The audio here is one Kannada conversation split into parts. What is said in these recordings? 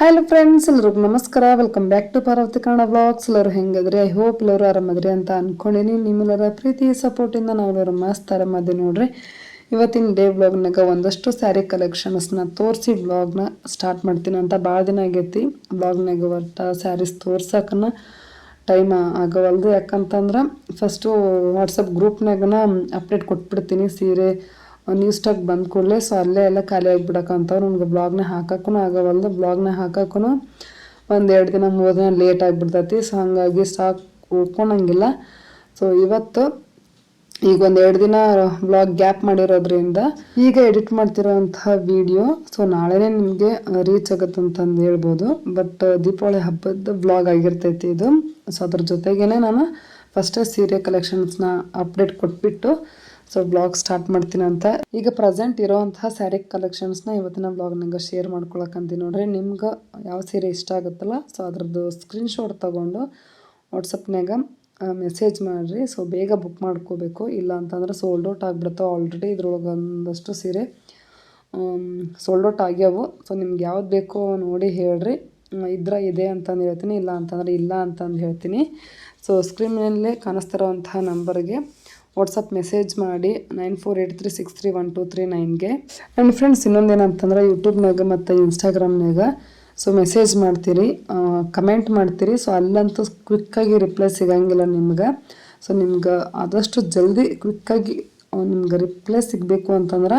ಹಲೋ ಫ್ರೆಂಡ್ಸ್ ಎಲ್ರಿಗೂ ನಮಸ್ಕಾರ. Welcome back to Parvathi Kannada blogs ಎಲ್ಲರೂ ಹೆಂಗದ್ರಿ? ಐ ಹೋಪ್ ಎಲ್ಲರೂ ಆರಾಮದ್ರಿ ಅಂತ ಅನ್ಕೊಂಡಿನಿ. ನಿಮ್ಮೆಲ್ಲರ ಪ್ರೀತಿ ಸಪೋರ್ಟಿಂದ ನಾವು ಎಲ್ಲರೂ ಮಸ್ತ್ ಆರಾಮದಿ ನೋಡ್ರಿ. ಇವತ್ತಿನ ಡೇ ಬ್ಲಾಗ್ನಾಗ ಒಂದಷ್ಟು ಸ್ಯಾರಿ ಕಲೆಕ್ಷನ್ಸ್ನ ತೋರಿಸಿ ಬ್ಲಾಗ್ನ ಸ್ಟಾರ್ಟ್ ಮಾಡ್ತೀನಿ ಅಂತ ಭಾಳ ದಿನ ಆಗೈತಿ. ಬ್ಲಾಗ್ನಾಗ ಒಟ್ಟು ಸ್ಯಾರೀಸ್ ತೋರ್ಸಕ್ಕನ ಟೈಮ್ ಆಗವಲ್ದು. ಯಾಕಂತಂದ್ರೆ ಫಸ್ಟು ವಾಟ್ಸಪ್ ಗ್ರೂಪ್ನಾಗನ ಅಪ್ಡೇಟ್ ಕೊಟ್ಬಿಡ್ತೀನಿ. ಸೀರೆ ನ್ಯೂ ಸ್ಟಾಕ್ ಬಂದ ಕೂಡಲೇ ಸೊ ಅಲ್ಲೇ ಎಲ್ಲ ಖಾಲಿ ಆಗಿಬಿಡಕ್ಕಂತ ನನಗೆ ಬ್ಲಾಗ್ನ ಹಾಕೋಕ್ಕೂ ಆಗವಲ್ದು. ಬ್ಲಾಗ್ನ ಹಾಕೋಕ್ಕೂ ಒಂದು ಎರಡು ದಿನ, ಮೂರು ದಿನ ಲೇಟ್ ಆಗಿಬಿಡ್ತೈತಿ. ಸೊ ಹಾಗಾಗಿ ಸ್ಟಾಕ್ ಉಳ್ಕೊಳಂಗಿಲ್ಲ ಸೊ ಇವತ್ತು ಈಗ ಒಂದು ಎರಡು ದಿನ ಬ್ಲಾಗ್ ಗ್ಯಾಪ್ ಮಾಡಿರೋದ್ರಿಂದ ಈಗ ಎಡಿಟ್ ಮಾಡ್ತಿರೋಂತಹ ವಿಡಿಯೋ ಸೊ ನಾಳೆನೇ ನಿಮಗೆ ರೀಚ್ ಆಗುತ್ತೆ ಅಂತಂದು ಹೇಳ್ಬೋದು. ಬಟ್ ದೀಪಾವಳಿ ಹಬ್ಬದ ಬ್ಲಾಗ್ ಆಗಿರ್ತೈತಿ ಇದು. ಸೊ ಅದ್ರ ಜೊತೆಗೇನೆ ನಾನು ಫಸ್ಟೇ ಸೀರೆ ಕಲೆಕ್ಷನ್ಸ್ನ ಅಪ್ಡೇಟ್ ಕೊಟ್ಬಿಟ್ಟು ಸೊ ಬ್ಲಾಗ್ ಸ್ಟಾರ್ಟ್ ಮಾಡ್ತೀನಿ ಅಂತ. ಈಗ ಪ್ರೆಸೆಂಟ್ ಇರೋವಂತಹ ಸ್ಯಾರಿ ಕಲೆಕ್ಷನ್ಸ್ನ ಇವತ್ತಿನ ಬ್ಲಾಗ್ನಾಗ ಶೇರ್ ಮಾಡ್ಕೊಳಕಂತೀನಿ ನೋಡ್ರಿ. ನಿಮ್ಗೆ ಯಾವ ಸೀರೆ ಇಷ್ಟ ಆಗುತ್ತಲ್ಲ ಸೊ ಅದ್ರದ್ದು ಸ್ಕ್ರೀನ್ಶಾಟ್ ತಗೊಂಡು ವಾಟ್ಸಪ್ನಾಗ ಮೆಸೇಜ್ ಮಾಡಿರಿ. ಸೊ ಬೇಗ ಬುಕ್ ಮಾಡ್ಕೋಬೇಕು. ಇಲ್ಲ ಅಂತಂದ್ರೆ ಸೋಲ್ಡ್ ಔಟ್ ಆಗಿಬಿಡ್ತಾವೆ ಆಲ್ರೆಡಿ ಇದ್ರೊಳಗೆ ಒಂದಷ್ಟು ಸೀರೆ ಸೋಲ್ಡ್ ಔಟ್ ಆಗ್ಯಾವು. ಸೊ ನಿಮ್ಗೆ ಯಾವ್ದು ಬೇಕೋ ನೋಡಿ ಹೇಳ್ರಿ. ಇದ್ರ ಇದೆ ಅಂತಂದು ಹೇಳ್ತೀನಿ. ಇಲ್ಲ ಅಂತಂದ್ರೆ ಇಲ್ಲ ಅಂತಂದು ಹೇಳ್ತೀನಿ. ಸೊ ಸ್ಕ್ರೀನ್ ಮೇಲೆ ಕಾಣಿಸ್ತಿರೋವಂತಹ ನಂಬರ್ಗೆ ವಾಟ್ಸಪ್ ಮೆಸೇಜ್ ಮಾಡಿ nine four eight three six three one two three ನೈನ್ಗೆ. And friends ಇನ್ನೊಂದೇನಂತಂದ್ರೆ ಯೂಟ್ಯೂಬ್ನಾಗ ಮತ್ತು ಇನ್ಸ್ಟಾಗ್ರಾಮ್ನಾಗ ಸೊ ಮೆಸೇಜ್ ಮಾಡ್ತೀರಿ ಕಮೆಂಟ್ ಮಾಡ್ತೀರಿ ಸೊ ಅಲ್ಲಂತೂ ಕ್ವಿಕ್ಕಾಗಿ ರಿಪ್ಲೈ ಸಿಗಂಗಿಲ್ಲ ನಿಮ್ಗೆ. ಸೊ ನಿಮ್ಗೆ ಆದಷ್ಟು ಜಲ್ದಿ ಕ್ವಿಕ್ಕಾಗಿ ನಿಮ್ಗೆ ರಿಪ್ಲೈ ಸಿಗಬೇಕು ಅಂತಂದ್ರೆ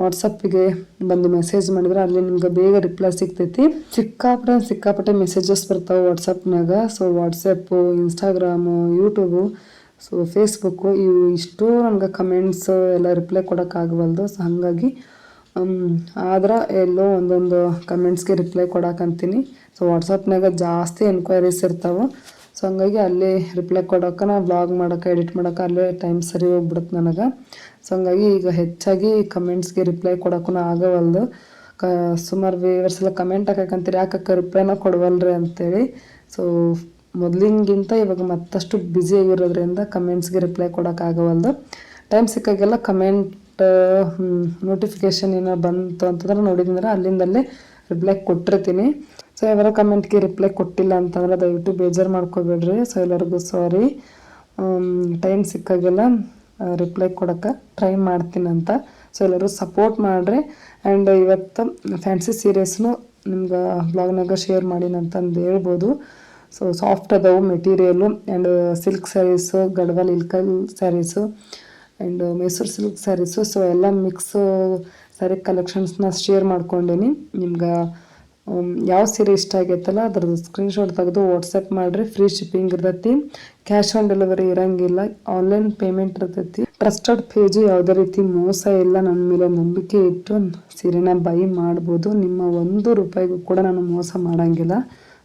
ವಾಟ್ಸಪ್ಪಿಗೆ ಬಂದು ಮೆಸೇಜ್ ಮಾಡಿದ್ರೆ ಅಲ್ಲಿ ನಿಮ್ಗೆ ಬೇಗ ರಿಪ್ಲೈ ಸಿಗ್ತೈತಿ. ಸಿಕ್ಕಾಪಟ್ಟೆ ಸಿಕ್ಕಾಪಟ್ಟೆ ಮೆಸೇಜಸ್ ಬರ್ತಾವೆ ವಾಟ್ಸಪ್ನಾಗ so WhatsApp Instagram YouTube so Facebook ಇವು ಇಷ್ಟು ನನಗೆ ಕಮೆಂಟ್ಸ್ ಎಲ್ಲ ರಿಪ್ಲೈ ಕೊಡೋಕ್ಕಾಗವಲ್ದು ಸೊ ಹಾಗಾಗಿ ಆದ್ರೆ ಎಲ್ಲೋ ಒಂದೊಂದು ಕಮೆಂಟ್ಸ್ಗೆ ರಿಪ್ಲೈ ಕೊಡಕ್ಕಂತೀನಿ ಸೊ ವಾಟ್ಸಪ್ನಾಗ ಜಾಸ್ತಿ ಎನ್ಕ್ವೈರೀಸ್ ಇರ್ತಾವೆ. ಸೊ ಹಂಗಾಗಿ ಅಲ್ಲಿ ರಿಪ್ಲೈ ಕೊಡೋಕೆ, ನಾ ಬ್ಲಾಗ್ ಮಾಡೋಕೆ ಎಡಿಟ್ ಮಾಡೋಕೆ ಅಲ್ಲೇ ಟೈಮ್ ಸರಿ ಹೋಗ್ಬಿಡುತ್ತೆ ನನಗೆ. ಸೊ ಹಂಗಾಗಿ ಈಗ ಹೆಚ್ಚಾಗಿ ಕಮೆಂಟ್ಸ್ಗೆ ರಿಪ್ಲೈ ಕೊಡೋಕ್ಕೂ ಆಗವಲ್ದು. ಕ, ಸುಮಾರು ವ್ಯೂವರ್ಸ್ ಎಲ್ಲ ಕಮೆಂಟ್ ಹಾಕಕ್ಕಂತೀರಿ ಯಾಕೆ ರಿಪ್ಲೈನ ಕೊಡವಲ್ರಿ ಅಂತೇಳಿ. ಸೊ ಮೊದಲಿಗಿಂತ ಇವಾಗ ಮತ್ತಷ್ಟು ಬ್ಯುಸಿ ಆಗಿರೋದ್ರಿಂದ ಕಮೆಂಟ್ಸ್ಗೆ ರಿಪ್ಲೈ ಕೊಡೋಕ್ಕಾಗವಲ್ದು ಟೈಮ್ ಸಿಕ್ಕಾಗೆಲ್ಲ ಕಮೆಂಟ್ ನೋಟಿಫಿಕೇಷನ್ ಏನೋ ಬಂತು ಅಂತಂದ್ರೆ ನೋಡಿದ್ರೆ ಅಲ್ಲಿಂದಲ್ಲೇ ರಿಪ್ಲೈ ಕೊಟ್ಟಿರ್ತೀನಿ. ಸೊ ಯಾವ್ಯಾರ ಕಮೆಂಟ್ಗೆ ರಿಪ್ಲೈ ಕೊಟ್ಟಿಲ್ಲ ಅಂತಂದ್ರೆ ದಯವಿಟ್ಟು ಬೇಜಾರು ಮಾಡ್ಕೋಬೇಡ್ರಿ. ಸೊ ಎಲ್ಲರಿಗೂ ಸಾರಿ ಟೈಮ್ ಸಿಕ್ಕಾಗೆಲ್ಲ ರಿಪ್ಲೈ ಕೊಡೋಕ್ಕೆ ಟ್ರೈ ಮಾಡ್ತೀನಿ ಅಂತ. ಸೊ ಎಲ್ಲರೂ ಸಪೋರ್ಟ್ ಮಾಡಿರಿ. ಆ್ಯಂಡ್ ಇವತ್ತು ಫ್ಯಾನ್ಸಿ ಸೀರಿಯಸ್ನು ನಿಮ್ಗೆ ಬ್ಲಾಗ್ನಾಗ ಶೇರ್ ಮಾಡಿನಂತಂದು ಹೇಳ್ಬೋದು. ಸೊ ಸಾಫ್ಟ್ ಅದಾವು material and silk sarees Gadwal Ilkal sarees and Mysuru silk sarees so ಎಲ್ಲ ಮಿಕ್ಸ್ ಸ್ಯಾರಿ ಕಲೆಕ್ಷನ್ಸ್ನ ಶೇರ್ ಮಾಡ್ಕೊಂಡೇನಿ ನಿಮ್ಗೆ ಯಾವ ಸೀರೆ ಇಷ್ಟ ಆಗೈತಲ್ಲ ಅದ್ರದ್ದು ಸ್ಕ್ರೀನ್ಶಾಟ್ ತೆಗೆದು ವಾಟ್ಸಪ್ ಮಾಡಿರಿ ಫ್ರೀ ಶಿಪ್ಪಿಂಗ್ ಇರ್ತೈತಿ ಕ್ಯಾಶ್ ಆನ್ ಡೆಲಿವರಿ ಇರಂಗಿಲ್ಲ ಆನ್ಲೈನ್ ಪೇಮೆಂಟ್ ಇರ್ತೈತಿ ಟ್ರಸ್ಟೆಡ್ ಪೇಜು ಯಾವುದೇ ರೀತಿ ಮೋಸ ಇಲ್ಲ ನನ್ನ ಮೇಲೆ ನಂಬಿಕೆ ಇಟ್ಟು ಸೀರೆನ ಬೈ ಮಾಡ್ಬೋದು ನಿಮ್ಮ ಒಂದು ರೂಪಾಯಿಗೂ ಕೂಡ ನಾನು ಮೋಸ ಮಾಡೋಂಗಿಲ್ಲ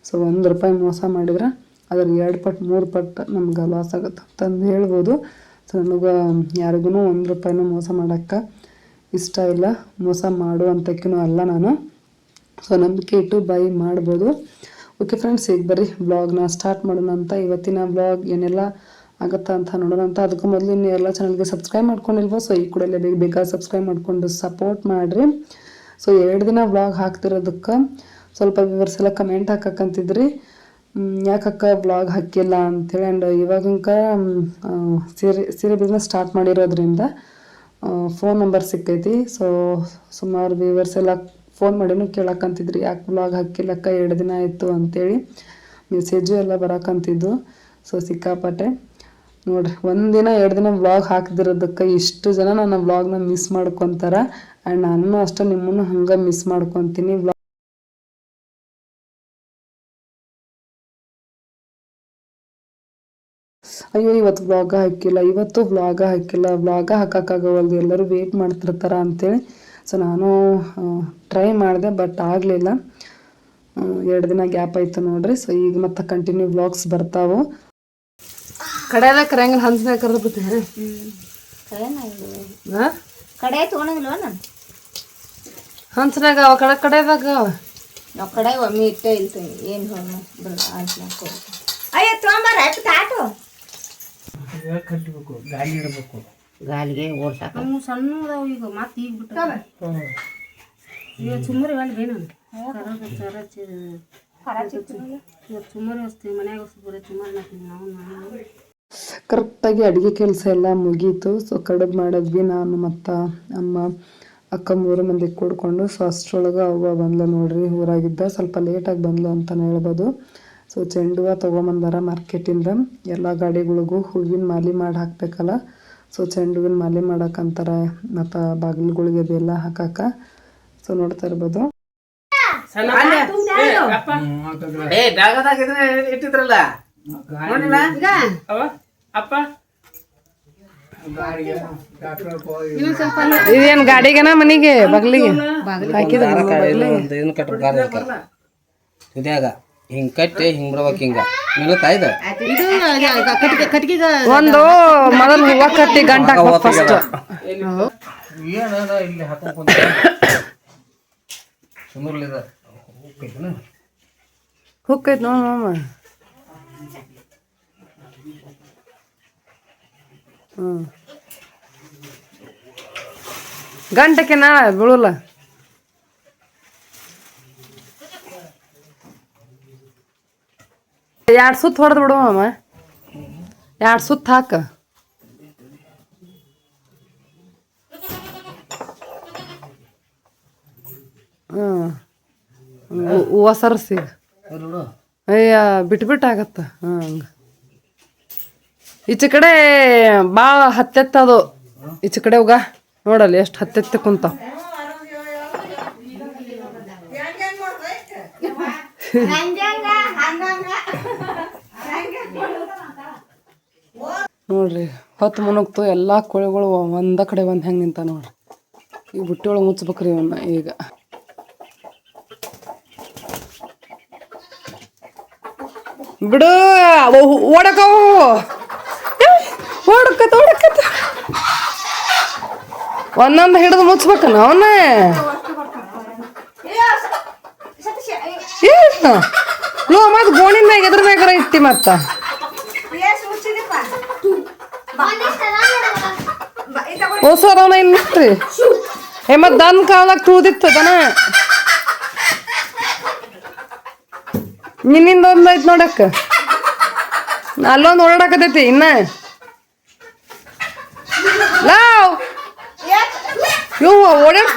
ಸೊ ಒಂದು ರೂಪಾಯಿ ಮೋಸ ಮಾಡಿದ್ರೆ ಅದ್ರ ಎರಡು ಪಟ್ಟು ಮೂರು ಪಟ್ಟು ನಮ್ಗೆ ಲಾಸ್ ಆಗುತ್ತೆ ಅಂತಂದು ಹೇಳ್ಬೋದು. ಸೊ ನನಗೆ ಯಾರಿಗೂ ಒಂದು ರೂಪಾಯಿನೂ ಮೋಸ ಮಾಡೋಕ್ಕೆ ಇಷ್ಟ ಇಲ್ಲ. ಮೋಸ ಮಾಡುವಂಥಕ್ಕೂ ಅಲ್ಲ ನಾನು. ಸೊ ನಂಬಿಕೆ ಇಟ್ಟು ಬೈ ಮಾಡ್ಬೋದು. ಓಕೆ ಫ್ರೆಂಡ್ಸ್ ಈಗ ಬರ್ರಿ. ಬ್ಲಾಗ್ನ ಸ್ಟಾರ್ಟ್ ಮಾಡೋಣ ಅಂತ. ಇವತ್ತಿನ ಬ್ಲಾಗ್ ಏನೆಲ್ಲ ಆಗುತ್ತ ಅಂತ ನೋಡೋಣ ಅಂತ. ಅದಕ್ಕೂ ಮೊದಲು ಇನ್ನು ಎಲ್ಲ ಚಾನಲ್ಗೆ ಸಬ್ಸ್ಕ್ರೈಬ್ ಮಾಡ್ಕೊಂಡಿಲ್ವೋ? ಸೊ ಈ ಕೂಡಲೇ ಬೇಗ ಬೇಗ ಸಬ್ಸ್ಕ್ರೈಬ್ ಮಾಡಿಕೊಂಡು ಸಪೋರ್ಟ್ ಮಾಡಿರಿ. ಸೊ ಎರಡು ದಿನ ಬ್ಲಾಗ್ ಹಾಕ್ತಿರೋದಕ್ಕೆ ಸ್ವಲ್ಪ ವ್ಯೂವರ್ಸ್ ಎಲ್ಲ ಕಮೆಂಟ್ ಹಾಕಕ್ಕಂತಿದ್ರಿ ಯಾಕಕ್ಕ ಬ್ಲಾಗ್ ಹಾಕಿಲ್ಲ ಅಂಥೇಳಿ ಆ್ಯಂಡ್ ಇವಾಗಂಕ ಸೀರೆ ಸೀರೆ ಬಿಸ್ನೆಸ್ ಸ್ಟಾರ್ಟ್ ಮಾಡಿರೋದ್ರಿಂದ ಫೋನ್ ನಂಬರ್ ಸಿಕ್ಕೈತಿ. ಸೊ ಸುಮಾರು ವ್ಯೂವರ್ಸ್ ಎಲ್ಲ ಫೋನ್ ಮಾಡಿನೂ ಕೇಳಕ್ಕಂತಿದ್ರಿ ಯಾಕೆ ಬ್ಲಾಗ್ ಹಾಕಿಲ್ಲಕ್ಕ ಎರಡು ದಿನ ಆಯಿತು ಅಂಥೇಳಿ ಮೆಸೇಜು ಎಲ್ಲ ಬರಕ್ಕಂತಿದ್ದು ಸೊ ಸಿಕ್ಕಾಪಟ್ಟೆ. ನೋಡ್ರಿ ಒಂದಿನ ಎರಡು ದಿನ ವ್ಲಾಗ್ ಹಾಕಿದಿರೋದಕ್ಕೆ ಇಷ್ಟು ಜನ ನನ್ನ ವ್ಲಾಗ್ನ ಮಿಸ್ ಮಾಡ್ಕೊತಾರೆ. ಆ್ಯಂಡ್ ನಾನು ಅಷ್ಟೇ ನಿಮ್ಮನ್ನು ಹಂಗೆ ಮಿಸ್ ಮಾಡ್ಕೊತೀನಿ. ಅಯ್ಯೋ ಇವತ್ತು ವ್ಲಾಗ ಹಾಕಿಲ್ಲ ಇವತ್ತು ವ್ಲಾಗ ಹಾಕಿಲ್ಲ ವ್ಲಾಗ ಹಾಕೋಕ್ಕಾಗವಲ್ದು ಎಲ್ಲರೂ ವೇಟ್ ಮಾಡ್ತಿರ್ತಾರ ಅಂತೇಳಿ. ಸೊ ನಾನು ಟ್ರೈ ಮಾಡಿದೆ ಬಟ್ ಆಗಲಿಲ್ಲ. ಎರಡು ದಿನ ಗ್ಯಾಪ್ ಆಯಿತು ನೋಡ್ರಿ. ಸೊ ಈಗ ಮತ್ತೆ ಕಂಟಿನ್ಯೂ ವ್ಲಾಗ್ಸ್ ಬರ್ತಾವು. ಕಡೆಯಲ್ಲ ಕರೆಯಂಗಿಲ್ಲ ಹಂಚಿನ ಕರೆದ್ಬಿಟ್ಟೆ ಹಾಂ? ಕಡೆ ತೊಗೊಳಂಗಿಲ್ವ ನಾನು? ಹಂಚ್ನಾಗ ಅವ ಕಡೆ ಕಡೆದಾಗ ನಾವು ಕಡೆ ಒಮ್ಮೆ ಇಟ್ಟೆ ಇಲ್ತೀವಿ ಏನು ಅಯ್ಯ ತೊಗೊಂಬಾರ ಆಯ್ತು ತಾಟು. ಕಟ್ಟಬೇಕು ಗಾಳಿ ಇಡಬೇಕು. ಗಾಲಿಗೆ ಓಡ್ಸಾಕ. ಸಣ್ಣ ಅದಾವ ಈಗ ಮತ್ತೆ ಈಗ ಬಿಟ್ಟು ಈಗ ಸುಮ್ಮನೆ ಹೇಳಿ ನಾನು ಹೊಸ್ತೀವಿ ಮನ್ಯಾಗ ಬರೀ ಸುಮಾರು ನಾವು ನಾವು ಕರೆಕ್ಟಾಗಿ ಅಡುಗೆ ಕೆಲಸ ಎಲ್ಲ ಮುಗೀತು. ಸೊ ಕಡಬ್ ಮಾಡಿದ್ವಿ ನಾನು ಮತ್ತು ಅಮ್ಮ. ಅಕ್ಕ ಮೂರು ಮಂದಿ ಕೂಡ್ಕೊಂಡು ಸೊ ಅಷ್ಟರೊಳಗೆ ಅವ್ವ ಬಂದ್ಲು ನೋಡ್ರಿ ಊರಾಗಿದ್ದ ಸ್ವಲ್ಪ ಲೇಟಾಗಿ ಬಂದ್ಲು ಅಂತಲೇ ಹೇಳ್ಬೋದು. ಸೊ ಚೆಂಡು ಹೂವು ತೊಗೊಂಬಂದಾರ ಮಾರ್ಕೆಟಿಂದ. ಎಲ್ಲ ಗಾಡಿಗಳಿಗೂ ಹೂವಿನ ಮಾಲೆ ಮಾಡಿ ಹಾಕಬೇಕಲ್ಲ. ಸೊ ಚೆಂಡು ಹೂವಿನ ಮಾಲೆ ಮಾಡಕ್ಕಂತಾರ ಮತ್ತು ಬಾಗಿಲುಗಳಿಗೆ ಅದೆಲ್ಲ ಹಾಕಾಕ. ಸೊ ನೋಡ್ತಾ ಇರ್ಬೋದು. ಇಟ್ಟಿದ್ರಲ್ಲ? ಅಪ್ಪ. ಇದೇನು ಗಾಡಿಗೆನ ಮನೆಗೆ? ಬಾಗಿಲಿಗೆ? ಹಾಕಿದ ಹಿಂಗ್ ಕಟ್ಟಿ ಹಿಂಗ್ ಬಿಡ್ಬೇಕು ಹಿಂಗ. ನಿಲ್ಲತ್ತಾ ಇದು ಒಂದು ಮೊದಲು ಹೂವ ಕಟ್ಟಿ ಗಂಟ ಫಸ್ಟ್ ಏನದ ಇಲ್ಲಿ ಹಾಕೊಂಡ್ ಹುಕ್ಕೈತ್ ನೋ ಮಾಮ. ಹ್ಮ್. ಗಂಟಕ್ಕೆ ನಾ ಬೀಳಲ್ಲ. ಎರಡು ಸುತ್ತ ಹೊಡೆದು ಬಿಡು ಮಾಮ. ಎರಡು ಸುತ್ತ ಹಾಕ. ಹ್ಞೂ ಸರಸಿ. ಅಯ್ಯ ಬಿಟ್ಬಿಟ್ಟು ಆಗತ್ತ. ಹಂಗ. ಈಚೆ ಕಡೆ ಭಾಳ ಹತ್ತೆತ್ತದು ಈಚೆ ಕಡೆ ಹೋಗ. ನೋಡಲ್ಲ ಎಷ್ಟು ಹತ್ತೆತ್ತೆ ಕುಂತಾವ ನೋಡ್ರಿ, ಹೊತ್ತು ಮುನುಗ್ತು ಎಲ್ಲ ಕೋಳಿಗಳು ಒಂದ ಕಡೆ ಒಂದು ಹೆಂಗೆ ನಿಂತ ನೋಡ್ರಿ. ಈ ಬುಟ್ಟಿ ಒಳಗೆ ಮುಚ್ಬೇಕ್ರಿ ಇವನ್ನ ಈಗ. ಬಿಡು ಓಡಕವು. ಓಡಕತ್ತ ಓಡಕತ್ತ ಒಂದೊಂದು ಹಿಡಿದು ಮುಚ್ಬೇಕನ ಅವನ್ನ ಲೋ ಮತ್ತೆ ಗೋಣಿನ ಮ್ಯಾಗ ಎದ್ರ ಮ್ಯಾಗಾರ ಇಟ್ಟಿ ಮತ್ತ? ಓಸೋದವನ ಇಲ್ಲಿ ನೋಡ್ರಿ ಏ ಮತ್ ದನ್ ಕಾಲದಾಗ ತೂದಿತ್ತು ದನ ನಿನ್ನಿಂದ ಒಂದ್ ಐತ್ ನೋಡಕ್ಕ. ಅಲ್ಲೊಂದು ಓಡಾಡಕತೈತಿ ಇನ್ನ. ಲಾವ್. ಇವ ಓಡಾಡ್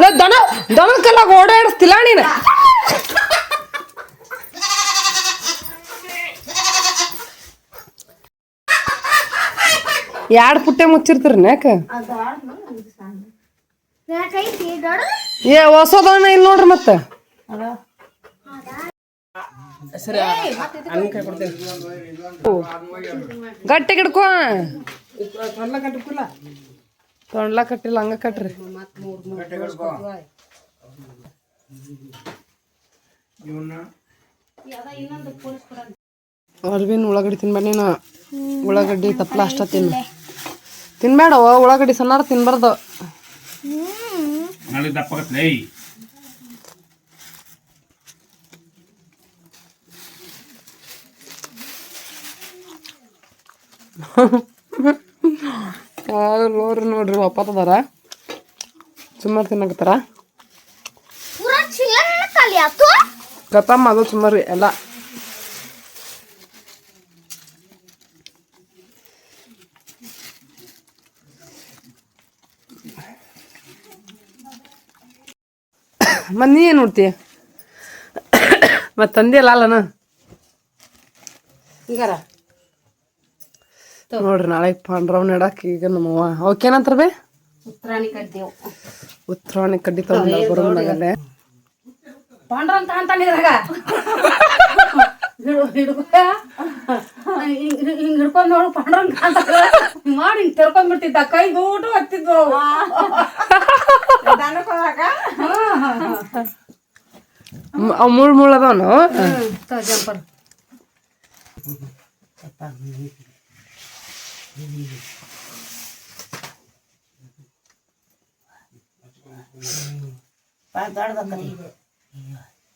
ಲೋ, ದನ ದನದ ಕಲ್ಲಾಗ ಓಡಾಡಿಸ್ತಿಲ್ಲ ನೀನು ಎರಡು ಪುಟ್ಟೆ ಮುಚ್ಚಿರ್ತೀರಿ ಯಾಕ? ಏ ಹೊಸದನ ಇಲ್ಲ ನೋಡ್ರಿ ಮತ್ತೆ. ಗಟ್ಟಿ ಗಿಡ್ಕೋ. ತೊಂಡ್ಲ ಕಟ್ಟಿಲ್ಲ ಹಂಗ ಕಟ್ರಿ. ಅಲ್ವಿನ ಉಳ್ಳಾಗಡ್ಡಿ ತಿನ್ಬೇಡ ನೀನು ಉಳ್ಳಾಗಡ್ಡಿ ತಪ್ಪಲ ಅಷ್ಟ ತಿನ್ನು. ತಿನ್ಬೇಡವ ಉಳ್ಳಾಗಡ್ಡಿ ಸಣ್ಣಾರ ತಿನ್ಬಾರ್ದು. ನಾಳೆ ದಪ್ಪಾಗತ್ಲೇ ನೋಡ್ರಿ ನೋಡ್ರಿ ಒಪ್ಪತ್ತದಾರ ಸುಮಾರು ತಿನ್ನಕತ್ತಾರ. ಕತಮ್ಮ ಅದು? ಸುಮಾರು ಎಲ್ಲ. ಮತ್ ನೀ ಏನು ನೋಡ್ತೀಯ ಮತ್ತೆ ತಂದೆ ಅಲ್ಲನ? ಹಿಂಗಾರ? ನೋಡ್ರಿ ನಾಳೆ ಪಾಂಡ್ರವ್ ನೆಡಕ್ ಈಗ ನಮ್ಮವ್ವ. ಅವಕ್ಕೇನಂತಾರ ಬೇ? ಉತ್ತರಾಣಿ ಕಡ್ದೇವು ಉತ್ತರಾಣಿ ಕಡ್ಡಿ ತಗೊಂಡ ಬರೋದಾಗಲ್ಲೇ ಪಾಂಡ್ರಂತ ಅಂತಾನೆ ಇದ್ರಾಗ ಹಿಂಗ್ ಹಿಂಗ್ ಹಿಡ್ಕೊಂಡ್ ನೋಡು ಪಾಂಡ್ರಂತ ಅಂತ ಮಾಡಿ ಹಿಂಗ್ ತೆರ್ಕೊಂಡ್ಬಿಡ್ತಿದ್ದ ಕೈ ದೂಟು ಹತ್ತಿದ್ವು. ಅವ್. ಮುಳ್ ಮುಳ್ ಅದಾವನು? ಹ್ಮ್, ತಗೋ ಜಂಪರ್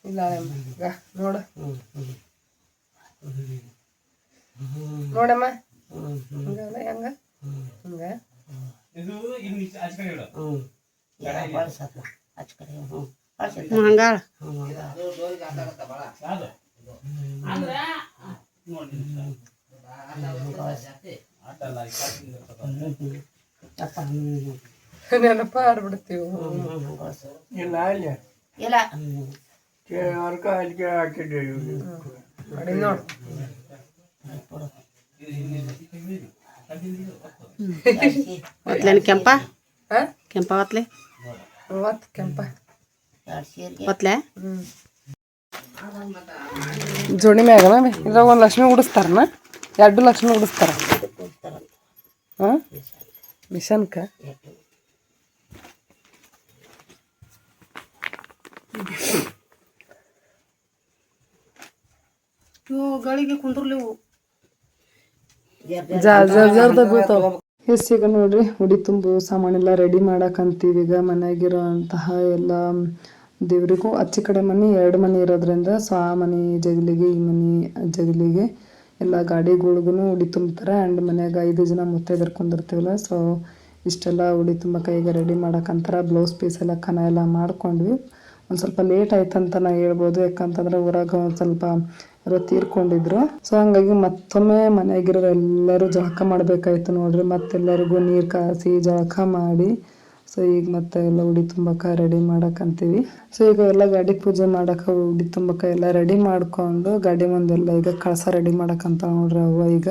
ಇಲ್ಲ. ಈಗ ನೋಡು. ನೋಡಮ್ಮ. ಹಂಗಲ್ಲ ಹೆಂಗ ಹಂಗ. ಇದು ಇಲ್ಲಿ ಆಚೆ ಕಡೆ ಇಡು. ಹಂಗಾಳ ನೆನಪ ಆಡ್ಬಿಡ್ತೀವಿ ನೋಡಿ ನೋಡು ಒತ್ಲೇನು ಕೆಂಪ ಹಾ ಕೆಂಪ ಒತ್ಲೆ ಮೂವತ್ತು ಕೆಂಪ ಒತ್ಲೆ ಜೋಡಿ ಮ್ಯಾಗನ ಇದ್ರಾಗ ಒಂದು ಲಕ್ಷ್ಮಿ ಉಡಿಸ್ತಾರನ? ಎರಡು ಲಕ್ಷ್ಮಿ ಉಡಿಸ್ತಾರ? ಹಾಂ ಮಿಷನ್ಕ? ಗಳಿಗೆ ಕುಂದ್ರಲಿವು ಎಸ್ ಈಗ ನೋಡ್ರಿ ಉಡಿ ತುಂಬು ಸಾಮಾನೆಲ್ಲ ರೆಡಿ ಮಾಡಕ್ಕಂತೀವಿ ಈಗ ಮನೆಯಾಗಿರೋಂತಹ ಎಲ್ಲ ದೇವ್ರಿಗೂ ಅಚ್ಚಿ ಕಡೆ ಮನೆ, ಎರಡು ಮನೆ ಇರೋದ್ರಿಂದ ಸೊ ಆ ಮನೆ ಜಗಲಿಗೆ, ಈ ಮನೆ ಜಗಲಿಗೆ ಎಲ್ಲ ಗಾಡಿಗಳಿಗೂ ಉಡಿ ತುಂಬ್ತಾರೆ. ಆ್ಯಂಡ್ ಮನ್ಯಾಗ ಐದು ಜನ ಮುತ್ತೈದರ್ ಕುಂದಿರ್ತೀವಲ್ಲ ಸೊ ಇಷ್ಟೆಲ್ಲ ಉಡಿ ತುಂಬ ಕೈಗೆ ರೆಡಿ ಮಾಡೋಕ್ಕಂತಾರ ಬ್ಲೌಸ್ ಪೀಸ್ ಎಲ್ಲ ಕನ ಎಲ್ಲ ಮಾಡ್ಕೊಂಡ್ವಿ. ಒಂದು ಸ್ವಲ್ಪ ಲೇಟ್ ಆಯ್ತಂತ ನಾ ಹೇಳ್ಬೋದು. ಯಾಕಂತಂದ್ರೆ ಊರಾಗ ಒಂದು ಸ್ವಲ್ಪ ಯಾರೋ ತೀರ್ಕೊಂಡಿದ್ರು ಸೊ ಹಂಗಾಗಿ ಮತ್ತೊಮ್ಮೆ ಮನೆಯಾಗಿರೋರು ಎಲ್ಲರೂ ಜಳಕ ಮಾಡಬೇಕಾಯ್ತು ನೋಡ್ರಿ. ಮತ್ತೆಲ್ಲರಿಗೂ ನೀರು ಕಾಸಿ ಜಳಕ ಮಾಡಿ ಸೊ ಈಗ ಮತ್ತೆ ಎಲ್ಲ ಉಡಿ ತುಂಬಕ ರೆಡಿ ಮಾಡಕ್ಕಂತೀವಿ ಸೊ ಈಗ ಎಲ್ಲ ಗಾಡಿ ಪೂಜೆ ಮಾಡಕ ಉಡಿ ತುಂಬಾಕ ಎಲ್ಲ ರೆಡಿ ಮಾಡ್ಕೊಂಡು ಗಾಡಿ ಮುಂದೆಲ್ಲ ಈಗ ಕಳಸ ರೆಡಿ ಮಾಡಕ್ಕಂತ ನೋಡ್ರಿ ಅವ ಈಗ.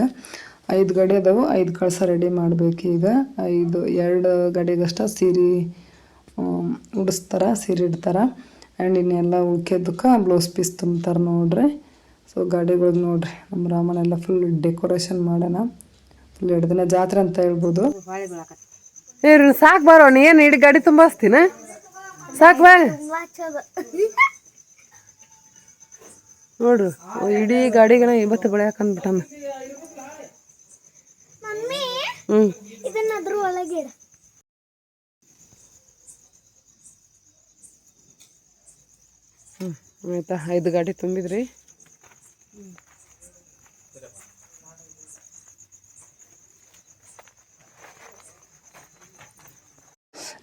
ಐದು ಗಾಡಿ ಅದಾವು, ಐದು ಕಳಸ ರೆಡಿ ಮಾಡ್ಬೇಕು ಈಗ. ಐದು, ಎರಡು ಗಾಡಿಗಷ್ಟ ಸೀರೆ ಉಡಿಸ್ತಾರ, ಸೀರೆ ಇಡ್ತಾರ. ಆ್ಯಂಡ್ ಇನ್ನೆಲ್ಲ ಉಳ್ಕೆದಕ್ಕೆ ಬ್ಲೌಸ್ ಪೀಸ್ ತುಂಬ್ತಾರೆ ನೋಡ್ರಿ. ಸೊ ಗಾಡಿಗಳಿಗೆ ನೋಡ್ರಿ ನಮ್ಮ ರಾಮನೆಲ್ಲ ಫುಲ್ ಡೆಕೋರೇಷನ್ ಮಾಡೋಣ ಫುಲ್ ಎರಡು ದಿನ ಜಾತ್ರೆ ಅಂತ ಹೇಳ್ಬೋದು. ಏ ಸಾಕು ಬರೋ ನೀ ಏನು ಇಡೀ ಗಾಡಿ ತುಂಬಿಸ್ತೀನ? ಸಾಕು ಬಾ. ನೋಡ್ರಿ ಇಡೀ ಗಾಡಿಗೆನ ಇವತ್ತು ಬೆಳೆಯಾಕಂದ್ಬಿಟ್ಟಮ್ಮ ಹ್ಞೂ ಹ್ಞೂ ಇಡ. ಆಯ್ತಾ ಐದು ಗಾಡಿ ತುಂಬಿದ್ರಿ.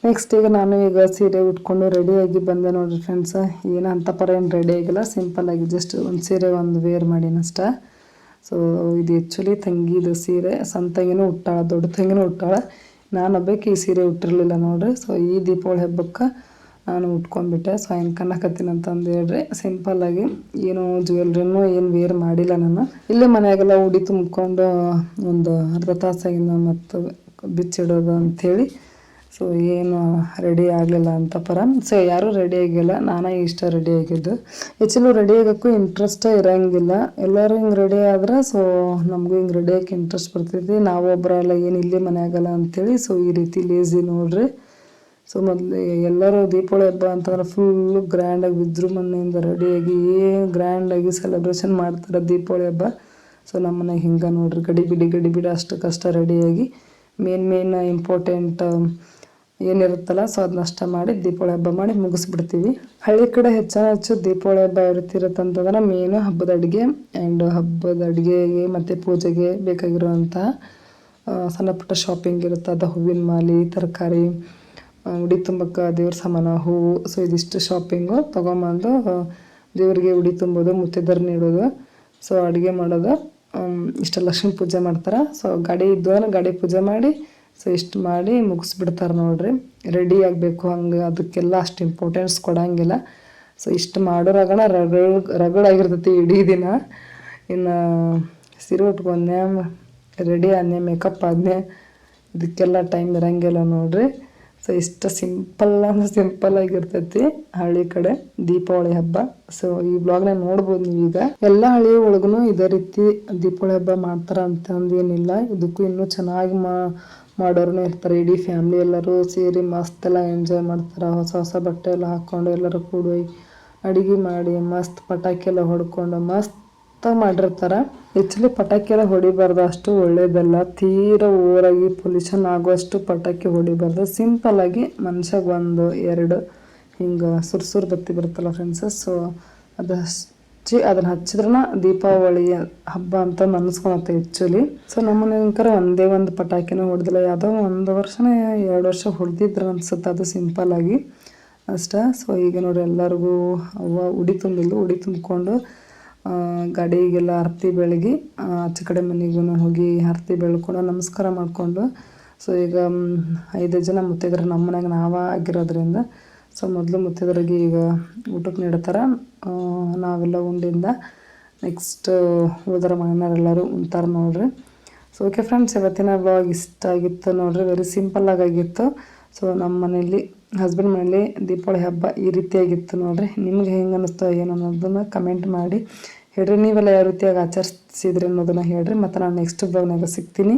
ನೆಕ್ಸ್ಟ್ ಈಗ ನಾನು ಈಗ ಸೀರೆ ಉಟ್ಕೊಂಡು ರೆಡಿಯಾಗಿ ಬಂದೆ ನೋಡಿರಿ ಫ್ರೆಂಡ್ಸ್ ಏನು ಅಂತ ಪರ ಏನು ರೆಡಿ ಆಗಿಲ್ಲ. ಸಿಂಪಲ್ ಆಗಿ ಜಸ್ಟ್ ಒಂದು ಸೀರೆ ಒಂದು ವೇರ್ ಮಾಡೀನಿ ನಷ್ಟ ಸೊ ಇದು ಆ್ಯಕ್ಚುಲಿ ತಂಗಿದು ಸೀರೆ. ಸಣ್ಣ ತಂಗಿನೂ ಉಟ್ಟಾಳ ದೊಡ್ಡ ತಂಗಿನೂ ಉಟ್ಟಾಳ ನಾನು ಒಬ್ಬಕ್ಕೆ ಈ ಸೀರೆ ಉಟ್ಟಿರಲಿಲ್ಲ ನೋಡ್ರಿ. ಸೊ ಈ ದೀಪಾವಳಿ ಹಬ್ಬಕ್ಕೆ ನಾನು ಉಟ್ಕೊಂಡ್ಬಿಟ್ಟೆ. ಸೊ ಹೆಂಗೆ ಕಣ್ಣಕತ್ತೀನಿ ಅಂತಂದು ಹೇಳ್ರಿ. ಸಿಂಪಲ್ಲಾಗಿ ಏನು ಜ್ಯುವೆಲ್ರಿನೂ ಏನು ವೇರ್ ಮಾಡಿಲ್ಲ ನಾನು. ಇಲ್ಲೇ ಮನೆಯಾಗೆಲ್ಲ ಉಡಿ ತುಂಬಿಕೊಂಡು, ಒಂದು ಅರ್ಧ ತಾಸಾಗಿಂದ ಮತ್ತು ಬಿಚ್ಚಿಡೋದು ಅಂಥೇಳಿ ಸೊ ಏನು ರೆಡಿ ಆಗಲಿಲ್ಲ ಅಂತ ಪರ. ಸೊ ಯಾರೂ ರೆಡಿ ಆಗಿಲ್ಲ. ನಾನೇ ಇಷ್ಟ ರೆಡಿ ಆಗಿದ್ದು. ಹೆಚ್ಚಲು ರೆಡಿ ಆಗೋಕ್ಕೂ ಇಂಟ್ರೆಸ್ಟೇ ಇರೋಂಗಿಲ್ಲ. ಎಲ್ಲರೂ ಹಿಂಗೆ ರೆಡಿ ಆದ್ರೆ ಸೊ ನಮಗೂ ಹಿಂಗೆ ರೆಡಿ ಆಗಿ ಇಂಟ್ರೆಸ್ಟ್ ಬರ್ತೈತಿ. ನಾವು ಒಬ್ಬರಲ್ಲ ಏನು ಇಲ್ಲಿ ಮನೆ ಆಗಲ್ಲ ಅಂಥೇಳಿ ಸೊ ಈ ರೀತಿ ಲೇಸಿ ನೋಡ್ರಿ. ಸೊ ಮೊದಲು ಎಲ್ಲರೂ ದೀಪಾವಳಿ ಹಬ್ಬ ಅಂತಂದ್ರೆ ಫುಲ್ಲು ಗ್ರ್ಯಾಂಡಾಗಿ ವಿಜೃಂಭಣೆಯಿಂದ ರೆಡಿಯಾಗಿ ಏನು ಗ್ರ್ಯಾಂಡಾಗಿ ಸೆಲೆಬ್ರೇಷನ್ ಮಾಡ್ತಾರೆ ದೀಪಾವಳಿ ಹಬ್ಬ. ಸೊ ನಮ್ಮ ಮನೆಗೆ ಹಿಂಗೆ ನೋಡ್ರಿ. ಗಡಿಬಿಡಿ ಗಡಿಬಿಡಿ ಗಡಿ ಬಿಡಿ ಅಷ್ಟು ಕಷ್ಟ ರೆಡಿಯಾಗಿ ಮೇನ್ ಮೇನ್ ಇಂಪಾರ್ಟೆಂಟ್ ಏನಿರುತ್ತಲ್ಲ ಸೊ ಅದನ್ನ ಅಷ್ಟ ಮಾಡಿ ದೀಪಾವಳಿ ಹಬ್ಬ ಮಾಡಿ ಮುಗಿಸ್ಬಿಡ್ತೀವಿ. ಹಳ್ಳಿ ಕಡೆ ಹೆಚ್ಚಾನ ಹೆಚ್ಚು ದೀಪಾವಳಿ ಹಬ್ಬ ಅಂತಂದ್ರೆ ಮೇನು ಹಬ್ಬದ ಅಡುಗೆ ಆ್ಯಂಡ್ ಹಬ್ಬದ ಅಡುಗೆಗೆ ಮತ್ತು ಪೂಜೆಗೆ ಬೇಕಾಗಿರುವಂತಹ ಆ, ಸಣ್ಣ ಪುಟ್ಟ ಶಾಪಿಂಗ್ ಇರುತ್ತೆ ಅದು ಹೂವಿನ ಮಾಲಿ ತರಕಾರಿ ಉಡಿ ತುಂಬಕ್ಕೆ ದೇವ್ರ ಸಾಮಾನು ಹೂವು ಸೊ ಇದಿಷ್ಟು ಶಾಪಿಂಗು ತೊಗೊಂಬಂದು ದೇವರಿಗೆ ಉಡಿ ತುಂಬೋದು ಮುತ್ತಿದ್ದರ್ ನೀಡೋದು ಸೊ ಅಡುಗೆ ಮಾಡೋದು ಇಷ್ಟ ಲಕ್ಷ್ಮೀ ಪೂಜೆ ಮಾಡ್ತಾರೆ. ಸೊ ಗಾಡಿ ಇದ್ದು ಗಾಡಿ ಪೂಜೆ ಮಾಡಿ ಸೊ ಇಷ್ಟು ಮಾಡಿ ಮುಗಿಸ್ಬಿಡ್ತಾರೆ ನೋಡ್ರಿ. ರೆಡಿ ಆಗಬೇಕು ಹಂಗೆ, ಅದಕ್ಕೆಲ್ಲ ಅಷ್ಟು ಇಂಪಾರ್ಟೆನ್ಸ್ ಕೊಡೋಂಗಿಲ್ಲ. ಸೊ ಇಷ್ಟು ಮಾಡೋರಾಗಣ ರಗಳ ರಗಳಾಗಿರ್ತೈತಿ ಇಡೀ ದಿನ. ಇನ್ನು ಸೀರೆ ಉಟ್ಕೊಂಡೆ ರೆಡಿ ಆದ್ನೆ ಮೇಕಪ್ ಆದ್ನೆ, ಇದಕ್ಕೆಲ್ಲ ಟೈಮ್ ಇರೋಂಗಿಲ್ಲ ನೋಡ್ರಿ. ಸೊ ಇಷ್ಟು ಸಿಂಪಲ್ ಅಂದ್ರೆ ಸಿಂಪಲ್ ಆಗಿರ್ತೈತಿ ಹಳ್ಳಿ ಕಡೆ, ದೀಪಾವಳಿ ಹಬ್ಬ. ಸೊ ಈ ಬ್ಲಾಗ್ನ ನೋಡ್ಬೋದು ನೀವೀಗ ಎಲ್ಲ ಹಳ್ಳಿ ಒಳಗೂ ಇದೇ ರೀತಿ ದೀಪಾವಳಿ ಹಬ್ಬ ಮಾಡ್ತಾರ ಅಂತಂದೇನಿಲ್ಲ. ಇದಕ್ಕೂ ಇನ್ನೂ ಚೆನ್ನಾಗಿ ಮಾ ಮಾಡೋರು ಇರ್ತಾರೆ, ಇಡೀ ಫ್ಯಾಮ್ಲಿ ಎಲ್ಲರೂ ಸೇರಿ ಮಸ್ತ್ ಎಲ್ಲ ಎಂಜಾಯ್ ಮಾಡ್ತಾರೆ. ಹೊಸ ಹೊಸ ಬಟ್ಟೆ ಎಲ್ಲ ಹಾಕ್ಕೊಂಡು ಎಲ್ಲರೂ ಕೂಡಿ ಅಡುಗೆ ಮಾಡಿ ಮಸ್ತ್ ಪಟಾಕಿ ಎಲ್ಲ ಹೊಡ್ಕೊಂಡು ಮಸ್ತ್ ಮಾಡಿರ್ತಾರೆ. ಆ್ಯಕ್ಚುಲಿ ಪಟಾಕಿ ಎಲ್ಲ ಹೊಡಿಬಾರ್ದು, ಅಷ್ಟು ಒಳ್ಳೇದಲ್ಲ ತೀರ ಓವರಾಗಿ ಪೊಲ್ಯೂಷನ್ ಆಗುವಷ್ಟು ಪಟಾಕಿ ಹೊಡಿಬಾರ್ದು. ಸಿಂಪಲ್ ಆಗಿ ಮನುಷ್ಯಾಗ ಒಂದು ಎರಡು ಹಿಂಗೆ ಸುರ್ಸುರ್ ಬತ್ತಿ ಬರುತ್ತಲ್ಲ ಫ್ರೆಂಡ್ಸ್ ಸೊ ಅದು ಹಚ್ಚಿ, ಅದನ್ನ ಹಚ್ಚಿದ್ರನ ದೀಪಾವಳಿ ಹಬ್ಬ ಅಂತ ಅನ್ಸ್ಕೊಳತ್ತೆ ಆ್ಯಕ್ಚುಲಿ ಸೊ ನಮ್ಮ ಮನೆಗಂಕರ ಒಂದೇ ಒಂದು ಪಟಾಕಿನ ಹೊಡೆದಿಲ್ಲ. ಯಾವುದೋ ಒಂದು ವರ್ಷನೇ ಎರಡು ವರ್ಷ ಹೊಡೆದಿದ್ರು ಅನ್ಸುತ್ತೆ ಅದು ಸಿಂಪಲ್ ಆಗಿ. ಅಷ್ಟ. ಸೊ ಈಗ ನೋಡಿ ಎಲ್ಲರಿಗೂ ಅವ್ವ ಉಡಿ ತುಂಬಿದ್ಲು. ಉಡಿ ತುಂಬಿಕೊಂಡು ಗಾಡಿಗೆಲ್ಲ ಆರತಿ ಬೆಳಗಿ ಆಚೆ ಕಡೆ ಮನೆಗೂ ಹೋಗಿ ಆರತಿ ಬೆಳ್ಕೊಂಡು ನಮಸ್ಕಾರ ಮಾಡಿಕೊಂಡು ಸೊ ಈಗ ಐದು ಜನ ಮುತ್ತೈದರು ನಮ್ಮ ಮನ್ಯಾಗ ನಾವ ಆಗಿರೋದ್ರಿಂದ ಸೊ ಮೊದಲು ಮುತ್ತೈದರಿಗೆ ಈಗ ಊಟಕ್ಕೆ ನೀಡ್ತಾರೆ. ನಾವೆಲ್ಲ ಉಂಡಿಂದ ನೆಕ್ಸ್ಟ್ ಉಳಿದರ ಮನೆಯವರೆಲ್ಲರೂ ಉಣ್ತಾರೆ ನೋಡ್ರಿ. ಸೊ ಓಕೆ ಫ್ರೆಂಡ್ಸ್ ಇವತ್ತಿನ ಬ್ಲಾಗ್ ಇಷ್ಟ ಆಗಿತ್ತು ನೋಡ್ರಿ. ವೆರಿ ಸಿಂಪಲ್ ಆಗಿತ್ತು ಸೊ ನಮ್ಮ ಮನೆಯಲ್ಲಿ ಹಸ್ಬೆಂಡ್ ಮನೇಲಿ ದೀಪಾವಳಿ ಹಬ್ಬ ಈ ರೀತಿಯಾಗಿತ್ತು ನೋಡ್ರಿ. ನಿಮ್ಗೆ ಹೆಂಗೆ ಅನ್ನಿಸ್ತೋ ಏನು ಅನ್ನೋದನ್ನ ಕಮೆಂಟ್ ಮಾಡಿ. ಹೇಳ್ರಿ, ನೀವೆಲ್ಲ ಯಾವ ರೀತಿಯಾಗಿ ಆಚರಿಸಿದ್ರಿ ಅನ್ನೋದನ್ನ ಹೇಳ್ರಿ. ಮತ್ತು ನಾನು ನೆಕ್ಸ್ಟ್ ಬ್ಲಾಗ್ನಾಗ ಸಿಗ್ತೀನಿ.